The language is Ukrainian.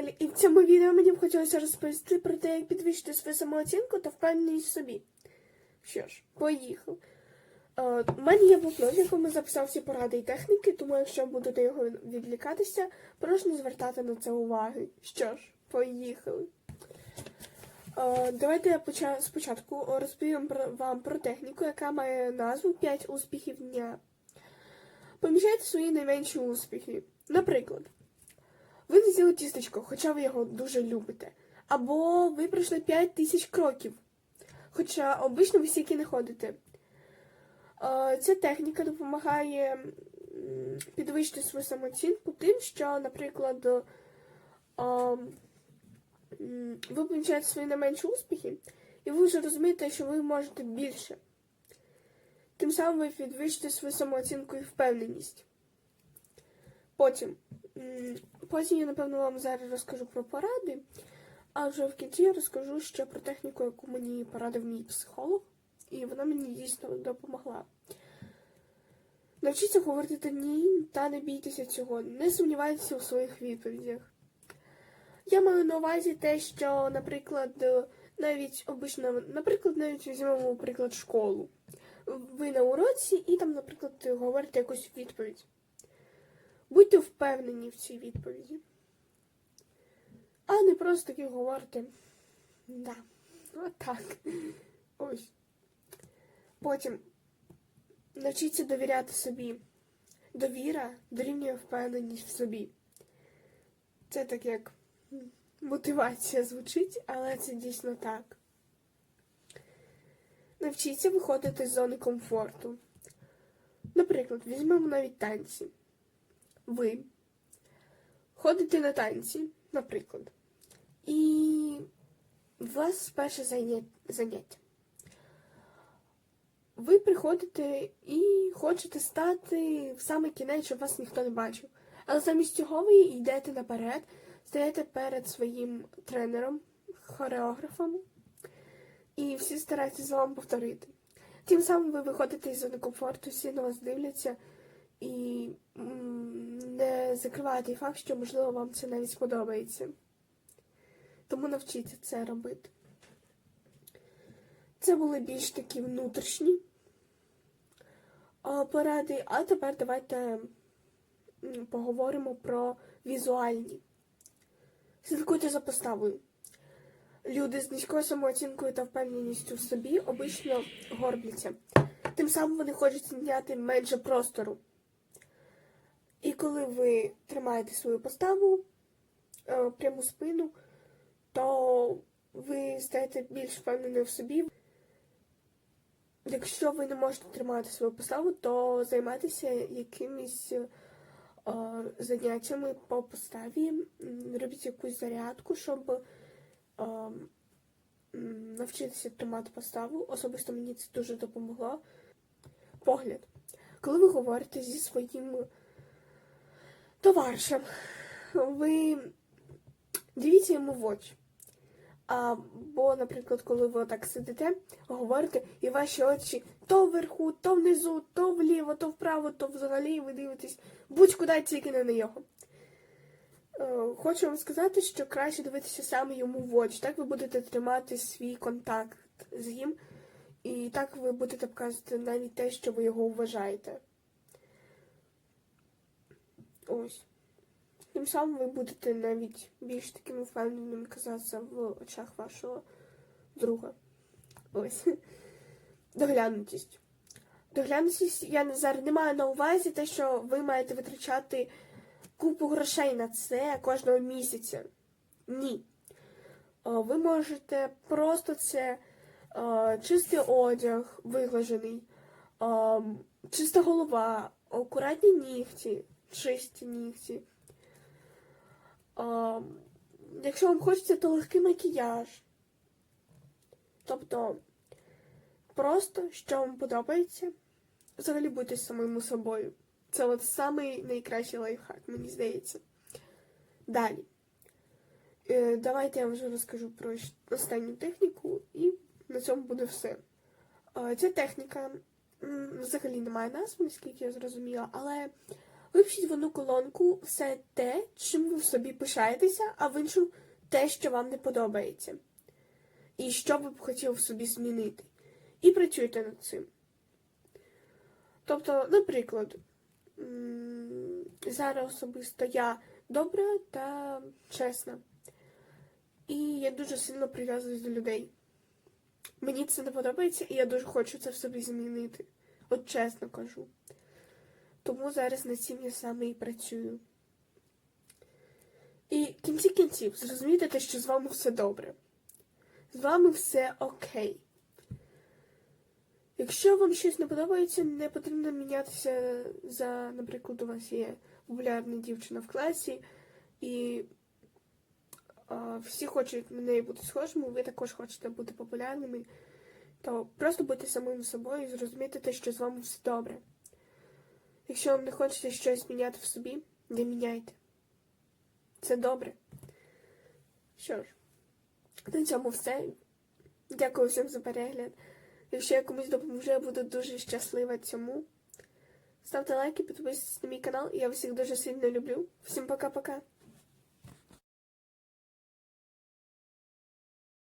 каналі, і в цьому відео мені б хотілося розповісти про те, як підвищити свою самооцінку та впевненість в собі. Що ж, поїхав. Е, У мене є блокнот, в якому записав всі поради і техніки, тому якщо буду до його відвлікатися, прошу не звертати на це уваги. Що ж, поїхали. Е, Давайте я поча- спочатку розповім вам про техніку, яка має назву 5 успіхів дня. Поміщайте свої найменші успіхи. Наприклад, ви не з'їли тістечко, хоча ви його дуже любите. Або ви пройшли 5 тисяч кроків, хоча обично ви стільки не ходите. Е, Ця техніка допомагає підвищити свою самооцінку тим, що, наприклад, е, ви помічаєте свої найменші успіхи, і ви вже розумієте, що ви можете більше. Тим самим ви підвищите свою самооцінку і впевненість. Потім, потім я, напевно, вам зараз розкажу про поради, а вже в кінці я розкажу ще про техніку, яку мені порадив мій психолог, і вона мені дійсно допомогла. Навчіться говорити ні та не бійтеся цього, не сумнівайтеся у своїх відповідях. Я маю на увазі те, що, наприклад, навіть обично, наприклад, навіть візьмемо, приклад, школу. Ви на уроці і там, наприклад, говорите якусь відповідь. Будьте впевнені в цій відповіді. А не просто таки говорите. Да. Отак. Ось. Потім навчіться довіряти собі. Довіра дорівнює впевненість в собі. Це так як мотивація звучить, але це дійсно так. Навчіться виходити з зони комфорту. Наприклад, візьмемо навіть танці. Ви ходите на танці, наприклад, і у вас перше заняття. Ви приходите і хочете стати в саме кінець, щоб вас ніхто не бачив. Але замість цього ви йдете наперед, стаєте перед своїм тренером, хореографом, і всі стараються з вами повторити. Тим самим ви виходите із зони комфорту, всі на вас дивляться і не закриваєте факт, що, можливо, вам це навіть сподобається. Тому навчіться це робити. Це були більш такі внутрішні поради, а тепер давайте поговоримо про візуальні. Слідкуйте за поставою. Люди з низькою самооцінкою та впевненістю в собі обично горбляться. Тим самим вони хочуть зайняти менше простору. І коли ви тримаєте свою поставу е, пряму спину, то ви стаєте більш впевненою в собі. Якщо ви не можете тримати свою поставу, то займайтеся якимись е, заняттями по поставі, робіть якусь зарядку, щоб е, навчитися тримати поставу. Особисто мені це дуже допомогло. Погляд. Коли ви говорите зі своїм товаришем, ви дивіться йому в очі. Або, наприклад, коли ви отак сидите, говорите, і ваші очі то вверху, то внизу, то вліво, то вправо, то взагалі ви дивитесь будь-куди тільки не на його. Е, Хочу вам сказати, що краще дивитися саме йому в очі. Так ви будете тримати свій контакт з ним, і так ви будете показувати навіть те, що ви його вважаєте. Ось. Тим самим ви будете навіть більш такими впевненими казатися в очах вашого друга. Ось. Доглянутість. Доглянутість я зараз не маю на увазі те, що ви маєте витрачати купу грошей на це кожного місяця. Ні. Ви можете просто це чистий одяг виглажений, чиста голова, акуратні нігті, чисті нігті. О, якщо вам хочеться, то легкий макіяж. Тобто, просто що вам подобається, взагалі будьте самим собою. Це от самий найкращий лайфхак, мені здається. Далі. Е, давайте я вже розкажу про останню техніку, і на цьому буде все. Е, ця техніка взагалі не має назви, наскільки я зрозуміла, але Випишіть в одну колонку все те, чим ви в собі пишаєтеся, а в іншу те, що вам не подобається. І що ви б хотіли в собі змінити. І працюйте над цим. Тобто, наприклад, зараз особисто я добра та чесна. І я дуже сильно прив'язуюсь до людей. Мені це не подобається, і я дуже хочу це в собі змінити. От чесно кажу. Тому зараз над цим я саме і працюю. І в кінці кінців зрозумійте те, що з вами все добре. З вами все окей. Якщо вам щось не подобається, не потрібно мінятися за, наприклад, у вас є популярна дівчина в класі, і а, всі хочуть на неї бути схожими, ви також хочете бути популярними, то просто будьте самим собою і зрозумійте те, що з вами все добре. Якщо вам не хочеться щось міняти в собі, не міняйте. Це добре. Що ж, на цьому все. Дякую всім за перегляд. Якщо я комусь допоможу, я буду дуже щаслива цьому. Ставте лайки, підписуйтесь на мій канал. Я всіх дуже сильно люблю. Всім пока-пока.